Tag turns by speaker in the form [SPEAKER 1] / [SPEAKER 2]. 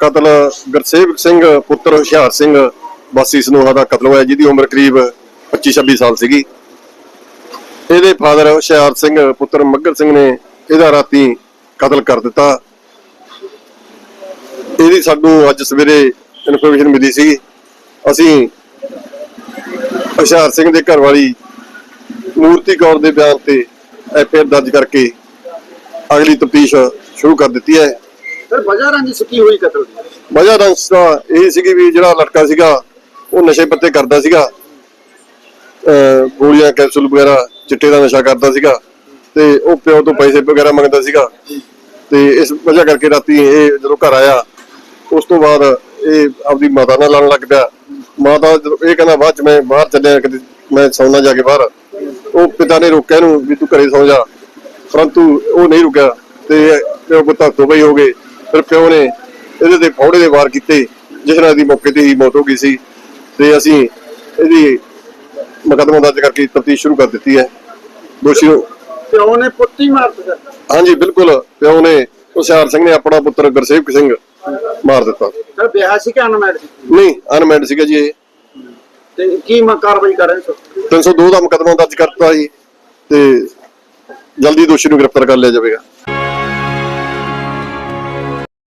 [SPEAKER 1] ਕਤਲ ਗੁਰਸੇਵਕ ਸਿੰਘ, ਪੁੱਤਰ ਹੁਸ਼ਿਆਰ ਸਿੰਘ, ਵਾਸੀ ਸਨੋਹਾ ਦਾ ਕਤਲ ਹੋਇਆ, ਜਿਹਦੀ ਉਮਰ ਕਰੀਬ 25-26 ਸਾਲ ਸੀਗੀ। ਇਹਦੇ ਫਾਦਰ ਹੁਸ਼ਿਆਰ ਸਿੰਘ, ਪੁੱਤਰ ਮੱਗਰ ਸਿੰਘ ਨੇ ਇਹਦਾ ਰਾਤੀ ਕਤਲ ਕਰ ਦਿੱਤਾ। ਇਹਦੀ ਸਾਨੂੰ ਅੱਜ ਸਵੇਰੇ ਇਨਫੋਰਮੇਸ਼ਨ ਮਿਲੀ ਸੀ। ਅਸੀਂ ਹੁਸ਼ਿਆਰ ਸਿੰਘ ਦੇ ਘਰ ਵਾਲੀ ਮੂਰਤੀ ਕੌਰ ਦੇ ਬਿਆਨ ਤੇ ਐਫਆਈਆਰ ਦਰਜ ਕਰਕੇ ਅਗਲੀ ਤਫਤੀਸ਼ ਸ਼ੁਰੂ ਕਰ ਦਿੱਤੀ ਹੈ।
[SPEAKER 2] ਸਰ ਵਜ੍ਹਾ ਰੰਜਿਸ਼ ਕੀ ਹੋਈ ਕਤਲ ਦੀ?
[SPEAKER 1] ਵਜ੍ਹਾ ਰੰਸ ਦਾ ਇਹ ਸੀਗੀ ਵੀ ਜਿਹੜਾ ਲੜਕਾ ਸੀਗਾ, ਉਹ ਨਸ਼ੇ ਪੱਤੇ ਕਰਦਾ ਸੀਗਾ। ਅਹ ਗੋਲੀਆਂ, ਕੈਪਸੂਲ ਵਗੈਰਾ, ਚਿੱਟੇ ਦਾ ਨਸ਼ਾ ਕਰਦਾ ਸੀਗਾ ਤੇ ਉਹ ਪਿਓ ਤੋਂ ਪੈਸੇ ਵਗੈਰਾ ਮੰਗਦਾ ਸੀਗਾ। ਤੇ ਇਸ ਵਜ੍ਹਾ ਕਰਕੇ ਰਾਤੀ ਇਹ ਜਦੋਂ ਘਰ ਆਇਆ, ਉਸ ਤੋਂ ਬਾਅਦ ਇਹ ਆਪਦੀ ਮਾਤਾ ਨਾਲ ਲੜਨ ਲੱਗ ਪਿਆ। ਮਾਤਾ ਜਦੋਂ ਇਹ ਕਹਿੰਦਾ, ਬਾਅਦ ਚ ਮੈਂ ਬਾਹਰ ਚੱਲਿਆ ਕਿਤੇ ਮੈਂ ਸੌਣਾ ਜਾ ਕੇ ਬਾਹਰ। ਉਹ ਪਿਤਾ ਨੇ ਰੋਕਿਆ ਇਹਨੂੰ ਵੀ ਤੂੰ ਘਰੇ ਸੌ ਜਾ। ਪਰੰਤੂ ਉਹ ਨਹੀਂ ਰੁਕਿਆ ਤੇ ਪਿਓ ਪੁੱਤਾਂ ਤੋਂ ਬਈ ਹੋ ਗਏ। ਫਿਰ ਪਿਓ ਨੇ ਇਹਦੇ ਤੇ ਫੌੜੇ ਦੇ ਵਾਰ ਕੀਤੇ ਜਿਸ ਨਾਲ ਇਹਦੀ ਮੌਕੇ ਤੇ ਹੀ ਮੌਤ ਹੋ ਗਈ ਸੀ। ਤੇ ਅਸੀਂ ਇਹਦੀ ਮੁਕੱਦਮਾ ਦਰਜ ਕਰਕੇ ਤਫਤੀਸ਼ ਸ਼ੁਰੂ ਕਰ ਦਿੱਤੀ ਹੈ। ਦੋਸ਼ੀ ਨੂੰ
[SPEAKER 2] ਪਿਓ ਨੇ ਪੁੱਤੀ ਮਾਰ ਦਿੱਤਾ।
[SPEAKER 1] ਹਾਂਜੀ ਬਿਲਕੁਲ। ਪਿਓ ਨੇ ਹੁਸ਼ਿਆਰ ਸਿੰਘ ਨੇ ਆਪਣਾ ਪੁੱਤਰ ਗੁਰਸੇਵਕ ਸਿੰਘ ਮਾਰ ਦਿੱਤਾ।
[SPEAKER 2] ਸਰ ਵਿਆਹ ਸੀ ਕਿ ਅਨਮੈਰਿਡ ਸੀ
[SPEAKER 1] ਨਹੀਂ ਅਨਮੈਂਡ ਸੀਗਾ ਜੀ ਇਹ।
[SPEAKER 2] ਤੇ ਕੀ ਮ ਕਾਰਵਾਈ ਕਰ ਰਹੇ ਸਰ?
[SPEAKER 1] 302 ਦਾ ਮੁਕੱਦਮਾ ਦਰਜ ਕਰਤਾ ਜੀ। ਤੇ ਜਲਦੀ ਦੋਸ਼ੀ ਨੂੰ ਗ੍ਰਿਫਤਾਰ ਕਰ ਲਿਆ ਜਾਵੇਗਾ।